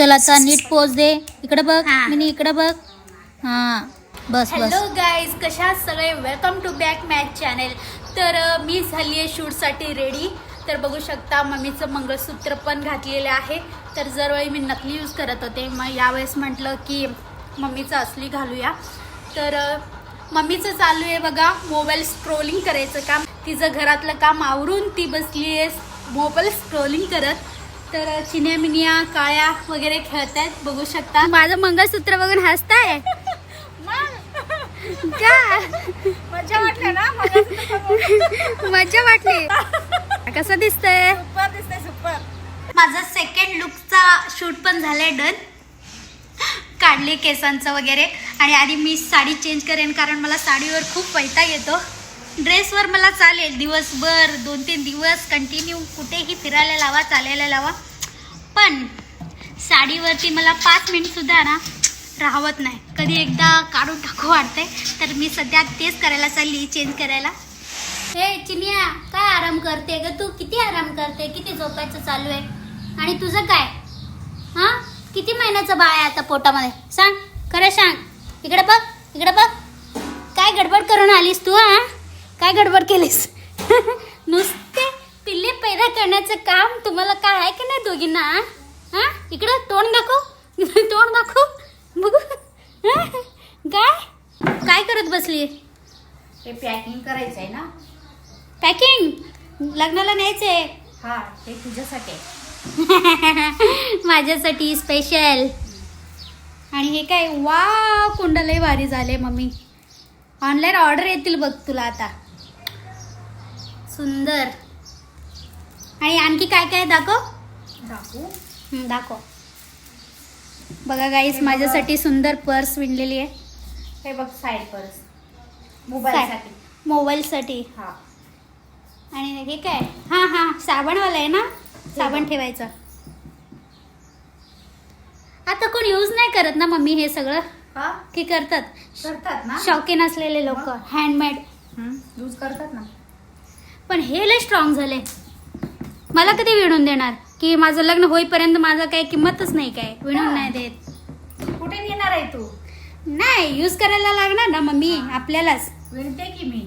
चल आता नीट पोच दे. इकडे बघ हा. मिनी इकडे बघ. हा बस बस. हॅलो गाईज कशा आहात सगळे? Welcome to back match channel तर अ, मी झाली आहे शूटसाठी रेडी तर बघू शकता मम्मीचं मंगळसूत्र पण घातलेलं आहे. तर दरवेळी मी नकली यूज करत होते. मग यावेळेस म्हटलं की मम्मीचं असली घालूया. तर अ, मम्मीचं चालू आहे बघा मोबाईल स्क्रोलिंग करायचं काम. तिचं घरातलं काम आवरून ती बसली आहे मोबाईल स्क्रोलिंग करत. तर चिन्या मिनिया काळ्या वगैरे खेळत आहेत बघू शकता. माझं मंगळसूत्र बघून हसताय? का? मजा वाटली ना? मजा वाटली. कसं दिसतंय? सुपर दिसतंय सुपर. माझा सेकंड लुकचा शूट पण झालाय डन काढले केसांचं वगैरे. आणि आधी मी साडी चेंज करेन कारण मला साडीवर खूप वैताग येतो. ड्रेसवर मला चालेल. दिवसभर दोन तीन दिवस कंटिन्यू कुठेही फिरायला लावा चालायला लावा. पण साडीवरती मला पाच मिनिटसुद्धा ना राहत नाही. कधी एकदा काढून टाकू वाटते तर मी सध्या तेच करायला चालली चेंज करायला. हे चिनिया काय आराम करते ग तू? किती आराम करते? किती झोपायचं चालू आहे? आणि तुझं काय? हां? किती महिन्याचं बाळ आहे आता पोटामध्ये? सांग. खरं सांग. इकडे बघ इकडे बघ. काय गडबड करून आलीस तू हां? काय गडबड केलीस? नुसते पिल्ले पैदा करण्याचं काम तुम्हाला काय आहे की नाही दोघींना हा? हा? इकडं तोंड दाखव. तोंड दाखव. बघू. हा? काय? काय करत बसली? ते पॅकिंग करायचं आहे ना. पॅकिंग लग्नाला न्यायचंय. हा ते तुझ्यासाठी. आहे. माझ्यासाठी स्पेशल आणि हे काय? वा कुंडलही भारी झाले मम्मी. ऑनलाईन ऑर्डर येतील बघ तुला आता. सुंदर. आणि आणखी काय काय दाखव? दाखवू? हं, दाखव. बघा गाईस माझ्यासाठी सुंदर पर्स विणलेली आहे. हे बघ साईड पर्स. मोबाईलसाठी. मोबाईलसाठी. हा. आणि हे काय? हां हां साबणवाला आहे ना? साबण ठेवायचं. आता कोण यूज नाही करत ना मम्मी हे सगळं? हा? की करतात. करतात ना? शौकीन असलेले लोक. हँडमेड यूज करतात ना. पण हे लय स्ट्रॉंग झाले मला कधी विणून देणार? की माझं लग्न होईपर्यंत माझं काही किंमतच नाही काय? विणून नाही देत. कुठे नेणार आहे तू? नाही यूज करायला लागणार ना मम्मी आपल्यालाच. विणते की मी?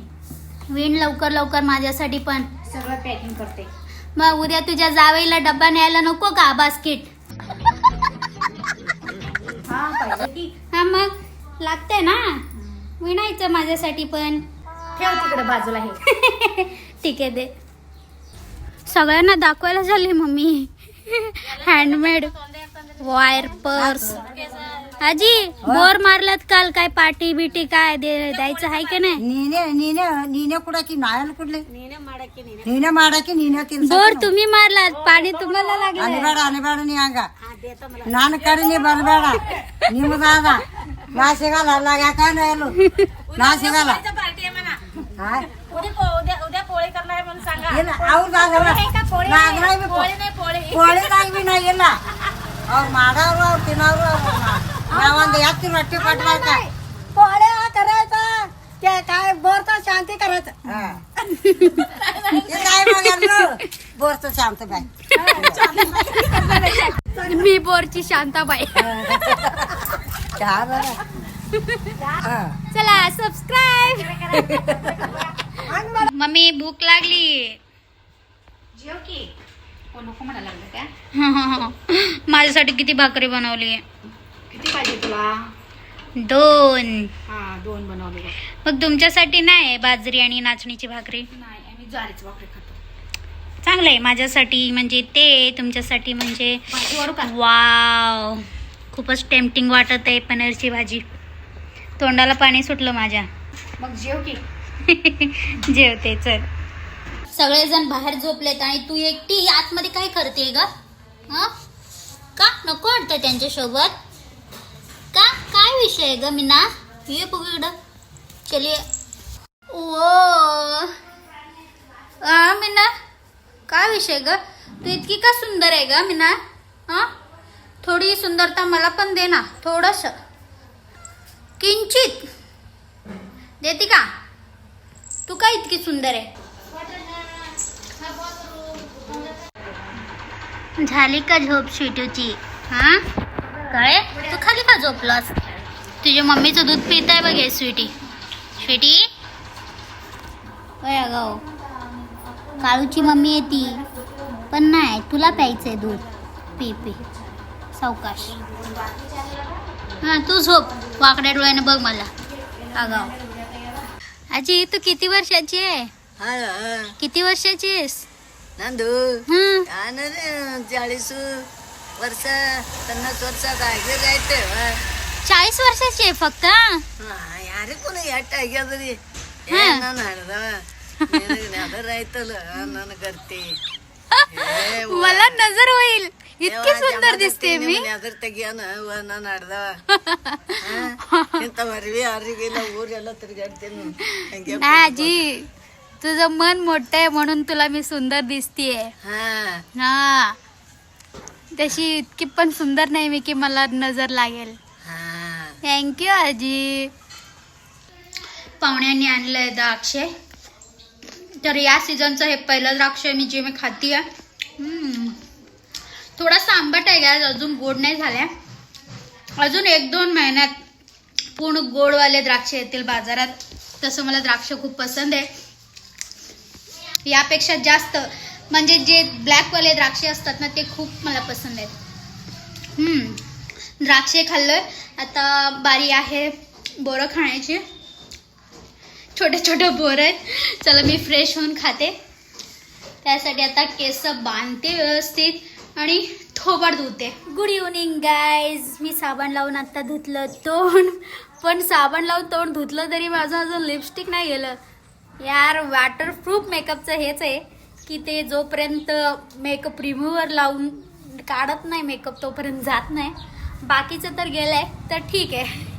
विण लवकर लवकर माझ्यासाठी पण. सगळं पॅकिंग करते. मग उद्या तुझ्या जावईला डब्बा न्यायला नको का बास्केट हा हा मग. लागतंय ना? विणायचं माझ्यासाठी पण. ठेव तिकडे बाजूला ठीक आहे दे. सगळ्यांना दाखवायला झाली मम्मी. हँडमेड वायर पर्स आजी बोर मारलात काल काय पाटी बिटी काय द्यायचं आहे का नाही? नीने नीने नीने की नायल कुठले? माडा की बोर तुम्ही मारलात पाणी तुम्हाला लागलं अंगा. नानकडे बरबाडा निम दादा नाशिकाला लागा का नाही नाशिकाला. उद्या पो- उद्या उद्या पोळी करणार म्हणून सांगा. येला और नाही. नाही. और तिनावर गावांना रट्टी का पोळ्या करायचं. ते काय बोरचा शांती करायचं. शांत मी बोरची शांताबाई. चला सबस्क्राईब भूक लागली. जेव की. नको म्हणायला लागलं का माझ्यासाठी किती भाकरी बनवली? किती पाहिजे तुला? दोन. हा दोन बनवले बघ. मग तुमच्यासाठी नाही बाजरी आणि नाचणीची भाकरी? नाही आम्ही ज्वारीची भाकरी खातो. चांगलं आहे माझ्यासाठी म्हणजे ते तुमच्यासाठी म्हणजे भाजी वाढू का? वाव. खूपच टेम्पटिंग वाटत आहे पनीरची भाजी. तोंडाला पाणी सुटलं माझ्या. मग जेव की. जेवते चल. सगळेजण बाहेर झोपलेत आणि तू एकटी आतमध्ये काय करते ग? का? नको वाटतं त्यांच्यासोबत? का? काय विषय आहे ग मीना? ये बघू इकडं चलिये ओ. आ मीना? काय विषय ग? तू इतकी का सुंदर आहे ग मीना? हा? थोडी सुंदरता मला पण दे ना थोडस. किंचित. देते का? तू काय इतकी सुंदर आहे? झाली का झोप शिटूची? हा? काय तू खाली का झोपलास? तुझ्या मम्मीचं दूध पित आहे बघ स्वीटी. स्वीटी? होय गाव. काळूची मम्मी येते पण नाही तुला प्यायचंय दूध. पी पी. सावकाश. हा तू झोप. वाकड्या डोळ्याने बघ मला. अगाव आजी तू किती वर्षाची आहे किती वर्षाची आहेस ನಂದು हम्म ನಾನು ಚಾಳೀಸು ವರ್ಷ ಪನ್ನಾಸ್ ವರ್ಷ ಆಗಿರೈತೆ चाळीस वर्षाची आहे फक्त हा? ಯಾರಿಗೂ ಎಟ್ಟ ಆಗ್ಯದ್ರಿ ಹಾ. ನಾನು ಹಡ್ದವ ಅದರ ಆಯ್ತಲ್ಲ ನನ್ನ ಗರ್ತಿ मला नजर होईल इतकी सुंदर दिसते मी ಅದ್ರ ತೆಗಿಯೋಣ ನಾನು ಹಡ್ದವ ಇಂಥ ಮರ್ವಿ ಯಾರಿಗಿಲ್ಲ ಊರೆಲ್ಲ ತಿರ್ಗಾಡ್ತೀನಿ ಹಂಗೆ नाही आजी तुझं मन मोठं आहे म्हणून तुला मी सुंदर दिसतीये ಹಾ हा तशी इतकी पण सुंदर नाही मी की मला नजर लागेल ಹಾ थँक्यू आजी पाहुण्यांनी आणलंय द्राक्ष तर या सीझनचं हे पहिलं द्राक्ष मी जे मी खाती आहे थोडासा आंबट आहे गॅस अजून गोड नाही झाल्या. अजून एक दोन महिन्यात पूर्ण गोडवाले द्राक्ष येतील बाजारात. तसं मला द्राक्ष खूप पसंत आहे. यापेक्षा जास्त म्हणजे जे ब्लॅकवाले द्राक्षे असतात ना ते खूप मला पसंत आहेत. द्राक्षे खाल्लोय. आता बारी आहे बोरं खाण्याची. छोटे छोटे बोर आहेत. चला मी फ्रेश होऊन खाते. त्यासाठी आता केस बांधते व्यवस्थित आणि थोबाड धुते. गुड इव्हनिंग गायज मी साबण लावून आता धुतलं तोंड. पण साबण लावून तोंड धुतलं तरी माझं अजून लिपस्टिक नाही गेलं. यार वॉटरप्रूफ मेकअपचं हेच आहे की ते जोपर्यंत मेकअप रिमूव्हर लावून काढत नाही मेकअप तोपर्यंत जात नाही. बाकीचं तर गेलं आहे तर ठीक आहे.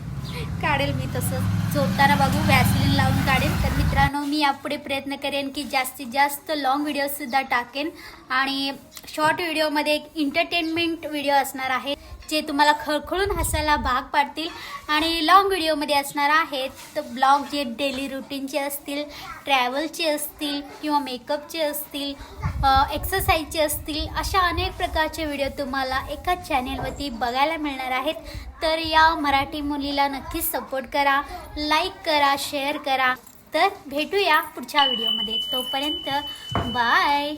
काढेल मी तसं. झोपताना बघू वॅसलिन लावून काढेल. तर मित्रांनो मी यापुढे प्रयत्न करेन की जास्तीत जास्त लॉंग व्हिडिओसुद्धा टाकेन. आणि शॉर्ट व्हिडिओमध्ये एक एंटरटेनमेंट व्हिडिओ असणार आहे. जे तुम्हाला खळखळून हसायला भाग पाडतील आणि लॉंग व्हिडिओमध्ये असणार आहेत. तर ब्लॉग जे डेली रुटीनचे असतील ट्रॅव्हलचे असतील किंवा मेकअपचे असतील एक्सरसाइजचे असतील अशा अनेक प्रकारचे व्हिडिओ तुम्हाला एकाच चॅनेलवरती बघायला मिळणार आहेत. तर या मराठी मुलीला नक्कीच सपोर्ट करा लाईक करा शेअर करा. तर भेटूया पुढच्या व्हिडिओमध्ये तोपर्यंत बाय